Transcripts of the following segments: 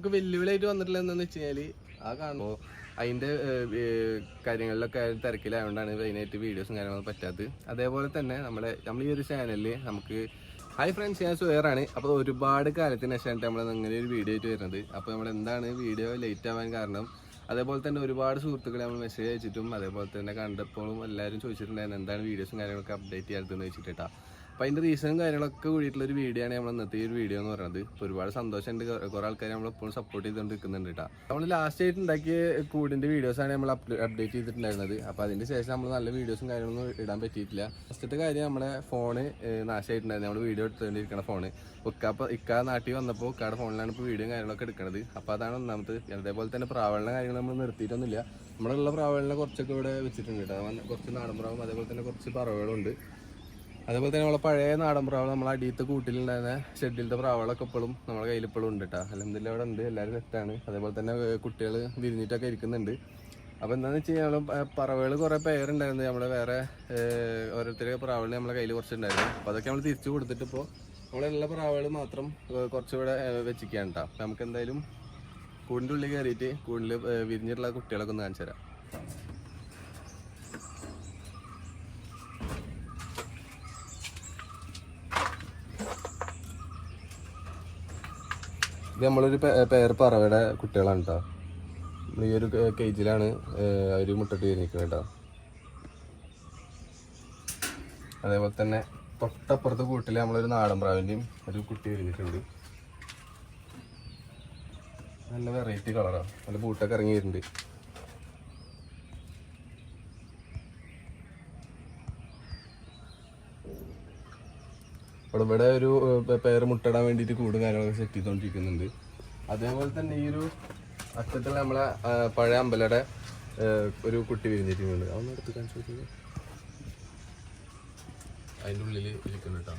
നമുക്ക് വെല്ലുവിളിയായിട്ട് വന്നിട്ടില്ല എന്താന്ന് വെച്ച് കഴിഞ്ഞാൽ ആ കാണുമ്പോൾ ഏഹ്, കാര്യങ്ങളിലൊക്കെ തിരക്കിലായതുകൊണ്ടാണ് മെയിനായിട്ട് വീഡിയോസും കാര്യങ്ങളും പറ്റാത്തത്. അതേപോലെ തന്നെ നമ്മളെ നമ്മൾ ഈ ഒരു ചാനലിൽ നമുക്ക് ഹായ് ഫ്രണ്ട്സ് ഞാൻ സുഹേറാണ് അപ്പോൾ ഒരുപാട് കാലത്തിന് ശേഷമായിട്ട് നമ്മൾ ഇങ്ങനെ ഒരു വീഡിയോ ആയിട്ട് വരുന്നത്. അപ്പോൾ നമ്മൾ എന്താണ് വീഡിയോ ലേറ്റ് ആവാൻ കാരണം അതേപോലെ തന്നെ ഒരുപാട് സുഹൃത്തുക്കളെ നമ്മൾ മെസ്സേജ് അയച്ചിട്ടും അതേപോലെ തന്നെ കണ്ടപ്പോഴും എല്ലാവരും ചോദിച്ചിട്ടുണ്ടായിരുന്നു എന്താണ് വീഡിയോസും കാര്യങ്ങളൊക്കെ അപ്ഡേറ്റ് ചെയ്യാത്തതെന്ന് വെച്ചിട്ടാ അപ്പോൾ അതിന്റെ റീസണും കാര്യങ്ങളൊക്കെ കൂടിയിട്ടുള്ള ഒരു വീഡിയോ ആണ് നമ്മൾ ഇന്നത്തെ ഒരു വീഡിയോ എന്ന് പറയുന്നത്. ഒരുപാട് സന്തോഷമുണ്ട്. കുറേ ആൾക്കാർ നമ്മൾ എപ്പോഴും സപ്പോർട്ട് ചെയ്തുകൊണ്ടിരിക്കുന്നുണ്ട് കേട്ടോ നമ്മൾ ലാസ്റ്റ് ആയിട്ട് ഉണ്ടാക്കിയ കൂടിന്റെ വീഡിയോസാണ് നമ്മൾ അപ്ഡേറ്റ് ചെയ്തിട്ടുണ്ടായിരുന്നത്. അപ്പോൾ അതിന്റെ ശേഷം നമ്മൾ നല്ല വീഡിയോസും കാര്യങ്ങളൊന്നും ഇടാൻ പറ്റിയിട്ടില്ല. ഫസ്റ്റത്തെ കാര്യം നമ്മുടെ ഫോണ് നാശമായിട്ടുണ്ടായിരുന്നു നമ്മൾ വീഡിയോ എടുത്തുകൊണ്ടിരിക്കുന്ന ഫോണ് ഇക്കാപ്പ ഇക്ക നാട്ടിൽ വന്നപ്പോൾ ഇക്കാടെ ഫോണിലാണ് ഇപ്പോൾ വീഡിയോ കാര്യങ്ങളൊക്കെ എടുക്കുന്നത് അപ്പോൾ അതാണ് ഒന്നാമത്. അതേപോലെ തന്നെ പ്രാവളിന്റെ കാര്യങ്ങൾ നമ്മൾ നിർത്തിയിട്ടൊന്നുമില്ല. നമ്മളുള്ള പ്രാവളിനെ കുറച്ചൊക്കെ ഇവിടെ വെച്ചിട്ടുണ്ട് കേട്ടോ കുറച്ച് നാടൻ പ്രാവും അതേപോലെ തന്നെ കുറച്ച് പറവകളുണ്ട്. അതേപോലെ തന്നെ നമ്മളെ പഴയ നാടൻ പ്രാവ് നമ്മളെ അടിയത്തെ കൂട്ടിലുണ്ടായിരുന്ന ഷെഡിലത്തെ പ്രാവളൊക്കെ ഇപ്പോഴും നമ്മുടെ കയ്യിൽ ഇപ്പോഴും ഉണ്ട് കേട്ടോ അല്ലെന്തില്ല അവിടെ ഉണ്ട്. എല്ലാവരും സെറ്റാണ് അതേപോലെ തന്നെ കുട്ടികൾ വിരിഞ്ഞിട്ടൊക്കെ ഇരിക്കുന്നുണ്ട്. അപ്പോൾ എന്താണെന്ന് വെച്ച് കഴിഞ്ഞാൽ പറവകൾ കുറേ പേരുണ്ടായിരുന്നു. നമ്മൾ വേറെ ഓരോരുത്തരെ പ്രാവുകൾ നമ്മളെ കയ്യിൽ കുറച്ചുണ്ടായിരുന്നു. അപ്പോൾ അതൊക്കെ നമ്മൾ തിരിച്ചു കൊടുത്തിട്ട് ഇപ്പോൾ നമ്മളെല്ലാ പ്രാവുകൾ മാത്രം കുറച്ചുകൂടെ വെച്ചിരിക്കുകയാണ് കേട്ടോ അപ്പോൾ നമുക്ക് എന്തായാലും കൂടിന്റെ ഉള്ളിൽ കയറിയിട്ട് കൂടിൽ വിരിഞ്ഞിട്ടുള്ള കുട്ടികളൊക്കെ ഒന്ന് കാണിച്ചു തരാം. ഇത് നമ്മളൊരു പേർ പറവയുടെ കുട്ടികളാണ് കേട്ടോ ഈ ഒരു കേജിലാണ് അവർ മുട്ടിട്ട് കഴിഞ്ഞിരിക്കുന്നത് കേട്ടോ അതേപോലെ തന്നെ തൊട്ടപ്പുറത്തെ കൂട്ടിൽ നമ്മളൊരു നാടൻ പ്രാവിന്റെയും ഒരു കുട്ടി വരുന്നിട്ടുണ്ട് നല്ല വെറൈറ്റി കളറാണ് നല്ല ബൂട്ടൊക്കെ ഇറങ്ങി വരുന്നുണ്ട്. ഇവിടെ ഇവിടെ ഒരു പേര് മുട്ടയിടാൻ വേണ്ടിയിട്ട് കൂടും കാര്യങ്ങളൊക്കെ സെറ്റ് ചെയ്തുകൊണ്ടിരിക്കുന്നുണ്ട് അതേപോലെ തന്നെ ഈ ഒരു അറ്റത്തിൽ നമ്മളെ പഴയ അമ്പലയുടെ ഒരു കുട്ടി വിരിഞ്ഞിരിക്കുന്നുണ്ട്. അതൊന്നും എടുത്ത് കാണിച്ചു അതിന്റെ ഉള്ളിൽ ഇരിക്കുന്നു കേട്ടോ.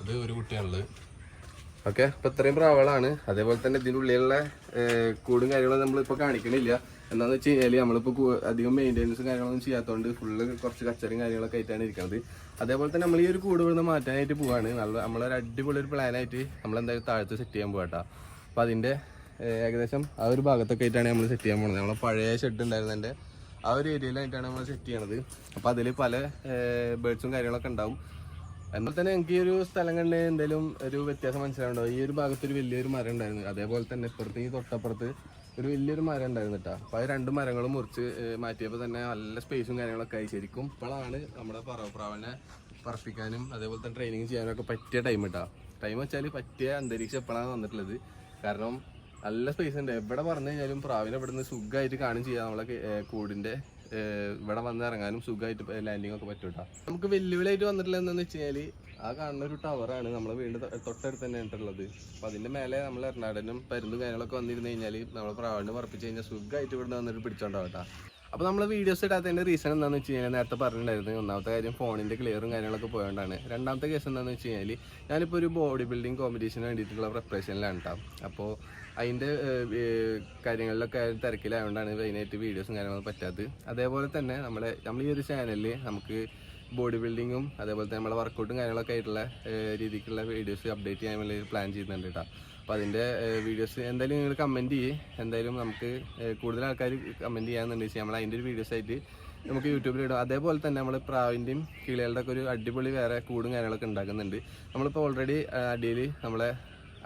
അത് ഒരു കുട്ടിയാണുള്ളത്. ഓക്കെ അപ്പൊ ഇത്രയും പ്രാവളാണ് അതേപോലെ തന്നെ ഇതിന്റെ ഉള്ളിലുള്ള കൂടും കാര്യങ്ങളും നമ്മളിപ്പോൾ കാണിക്കണില്ല. എന്താണെന്ന് വെച്ച് കഴിഞ്ഞാൽ നമ്മളിപ്പോൾ അധികം മെയിന്റെനൻസും കാര്യങ്ങളൊന്നും ചെയ്യാത്തതുകൊണ്ട് ഫുള്ള് കുറച്ച് കച്ചറും കാര്യങ്ങളൊക്കെ ആയിട്ടാണ് ഇരിക്കുന്നത് അതേപോലെ തന്നെ നമ്മൾ ഈ ഒരു കൂട് ഇവിടുന്ന് മാറ്റാനായിട്ട് പോവാണ്. നല്ല നമ്മളൊരു അടിപൊളി ഒരു പ്ലാനായിട്ട് നമ്മളെന്തായാലും താഴത്ത് സെറ്റ് ചെയ്യാൻ പോകട്ടോ അപ്പോൾ അതിന്റെ ഏകദേശം ആ ഒരു ഭാഗത്തൊക്കെ ആയിട്ടാണ് നമ്മൾ സെറ്റ് ചെയ്യാൻ പോകുന്നത് നമ്മളെ പഴയ ഷെഡ് ഉണ്ടായിരുന്നതിന്റെ ആ ഒരു ഏരിയയിലായിട്ടാണ് നമ്മൾ സെറ്റ് ചെയ്യണത്. അപ്പോൾ അതിൽ പല ബേഡ്സും കാര്യങ്ങളൊക്കെ ഉണ്ടാവും. എന്നാൽ തന്നെ എനിക്ക് ഈ ഒരു സ്ഥലം കണ്ട് എന്തെങ്കിലും ഒരു വ്യത്യാസം മനസ്സിലാവുണ്ടോ ഈ ഒരു ഭാഗത്ത് ഒരു വലിയൊരു മരം ഉണ്ടായിരുന്നു. അതേപോലെ തന്നെ ഇപ്പുറത്ത് ഈ തൊട്ടപ്പുറത്ത് ഒരു വലിയൊരു മരം ഉണ്ടായിരുന്നു കേട്ടോ അപ്പോൾ രണ്ട് മരങ്ങളും മുറിച്ച് മാറ്റിയപ്പോൾ തന്നെ നല്ല സ്പേസും കാര്യങ്ങളൊക്കെ ആയി. ശരിക്കും ഇപ്പോഴാണ് നമ്മുടെ പറവപ്രാവനെ പറപ്പിക്കാനും അതേപോലെ തന്നെ ട്രെയിനിങ് ചെയ്യാനും ഒക്കെ പറ്റിയ ടൈം കേട്ടോ ടൈം വെച്ചാൽ പറ്റിയ അന്തരീക്ഷം എപ്പോഴാണ് വന്നിട്ടുള്ളത്. കാരണം നല്ല സ്പേസ് ഉണ്ട്. എവിടെ പറഞ്ഞു കഴിഞ്ഞാലും പ്രാവിനെ ഇവിടെ നിന്ന് സുഖമായിട്ട് കാണും ചെയ്യാം. നമ്മളെ കൂടിന്റെ ഇവിടെ വന്നിറങ്ങാനും സുഖമായിട്ട് ലാൻഡിങ് ഒക്കെ പറ്റും കേട്ടോ നമുക്ക് വെല്ലുവിളിയായിട്ട് വന്നിട്ടില്ല എന്താണെന്ന് വെച്ച് കഴിഞ്ഞാൽ ആ കാണുന്ന ഒരു ടവറാണ് നമ്മളെ വീട് തൊട്ടടുത്ത് തന്നെ ഉള്ളത് അപ്പൊ അതിന്റെ മേലെ നമ്മൾ എറണാകുളം പരുന്തും കാര്യങ്ങളൊക്കെ വന്നിരുന്നു കഴിഞ്ഞാൽ നമ്മൾ പ്രാവിനെ പറപ്പിച്ച് കഴിഞ്ഞാൽ സുഖമായിട്ട് ഇവിടെ വന്നിട്ട് പിടിച്ചോണ്ടാവും കേട്ടോ അപ്പോൾ നമ്മൾ വീഡിയോസ് ഇടാത്തതിന്റെ റീസൺ എന്താണെന്ന് വെച്ച് കഴിഞ്ഞാൽ നേരത്തെ പറഞ്ഞിട്ടുണ്ടായിരുന്നു. ഒന്നാമത്തെ കാര്യം ഫോണിന്റെ ക്ലിയറും കാര്യങ്ങളൊക്കെ പോയതുകൊണ്ടാണ് രണ്ടാമത്തെ കേസ് എന്താണെന്ന് വെച്ച് കഴിഞ്ഞാൽ ഞാനിപ്പോൾ ഒരു ബോഡി ബിൽഡിംഗ് കോമ്പറ്റീഷന് വേണ്ടിയിട്ടുള്ള പ്രിപ്പറേഷനിലാണ് കേട്ടോ അപ്പോൾ അതിന്റെ കാര്യങ്ങളിലൊക്കെ തിരക്കിലായതുകൊണ്ടാണ് മെയിനായിട്ട് വീഡിയോസും കാര്യങ്ങളും പറ്റാത്തത്. അതേപോലെ തന്നെ നമ്മളെ നമ്മൾ ഈ ഒരു ചാനലിൽ നമുക്ക് ബോഡി ബിൽഡിങ്ങും അതേപോലെ തന്നെ നമ്മളെ വർക്കൗട്ടും കാര്യങ്ങളൊക്കെ ആയിട്ടുള്ള രീതിക്കുള്ള വീഡിയോസ് അപ്ഡേറ്റ് ചെയ്യാൻ വേണ്ടി പ്ലാൻ ചെയ്യുന്നുണ്ട് കേട്ടോ അപ്പോൾ അതിന്റെ വീഡിയോസ് എന്തായാലും നിങ്ങൾ കമന്റ് ചെയ്യേ. എന്തായാലും നമുക്ക് കൂടുതൽ ആൾക്കാർ കമന്റ് ചെയ്യാമെന്നുണ്ടെങ്കിൽ നമ്മൾ അതിന്റെ ഒരു വീഡിയോസ് ആയിട്ട് നമുക്ക് യൂട്യൂബിൽ ഇടും. അതേപോലെ തന്നെ നമ്മൾ പ്രാവിന്റെയും കിളികളുടെ ഒക്കെ ഒരു അടിപൊളി വേറെ കൂടും കാര്യങ്ങളൊക്കെ ഉണ്ടാക്കുന്നുണ്ട്. നമ്മളിപ്പോൾ ഓൾറെഡി അടിയിൽ നമ്മളെ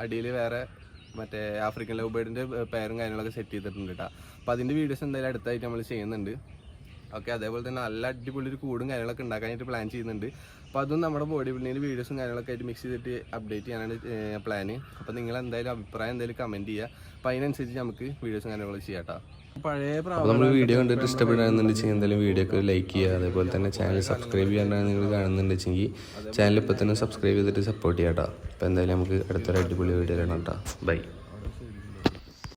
അടിയിൽ വേറെ മറ്റേ ആഫ്രിക്കൻ ലവ് ബേർഡിന്റെ പേരും കാര്യങ്ങളൊക്കെ സെറ്റ് ചെയ്തിട്ടുണ്ട് കേട്ടോ അപ്പോൾ അതിന്റെ വീഡിയോസ് എന്തായാലും അടുത്തായിട്ട് നമ്മൾ ചെയ്യുന്നുണ്ട്. ഓക്കെ അതേപോലെ തന്നെ നല്ല അടിപൊളി ഒരു കൂടും കാര്യങ്ങളൊക്കെ ഉണ്ടാക്കാനായിട്ട് പ്ലാൻ ചെയ്യുന്നുണ്ട്. അപ്പോൾ അതും നമ്മുടെ ബോഡി ബിൽഡിങ്ങിന്റെ വീഡിയോസും കാര്യങ്ങളൊക്കെ ആയിട്ട് മിക്സ് ചെയ്തിട്ട് അപ്ഡേറ്റ് ചെയ്യാനാണ് പ്ലാന് അപ്പോൾ നിങ്ങൾ എന്തായാലും അഭിപ്രായം എന്തായാലും കമന്റ് ചെയ്യുക. അപ്പോൾ അതിനനുസരിച്ച് നമുക്ക് വീഡിയോസും കാര്യങ്ങളും ചെയ്യാം കേട്ടോ പഴയ അപ്പോൾ നമ്മൾ വീഡിയോ കണ്ടിട്ട് ഇഷ്ടപ്പെടുകയാണെന്നുണ്ടെങ്കിൽ എന്തായാലും വീഡിയോ ഒക്കെ ലൈക്ക് ചെയ്യുക. അതേപോലെ തന്നെ ചാനൽ സബ്സ്ക്രൈബ് ചെയ്യാണ്ടാണ് നിങ്ങൾ കാണുന്നുണ്ടെങ്കിൽ ചാനൽ ഇപ്പോൾ തന്നെ സബ്സ്ക്രൈബ് ചെയ്തിട്ട് സപ്പോർട്ട് ചെയ്യാം കേട്ടോ അപ്പോൾ എന്തായാലും നമുക്ക് അടുത്തൊരു അടിപൊളി വീഡിയോ കാണാം കേട്ടോ ബൈ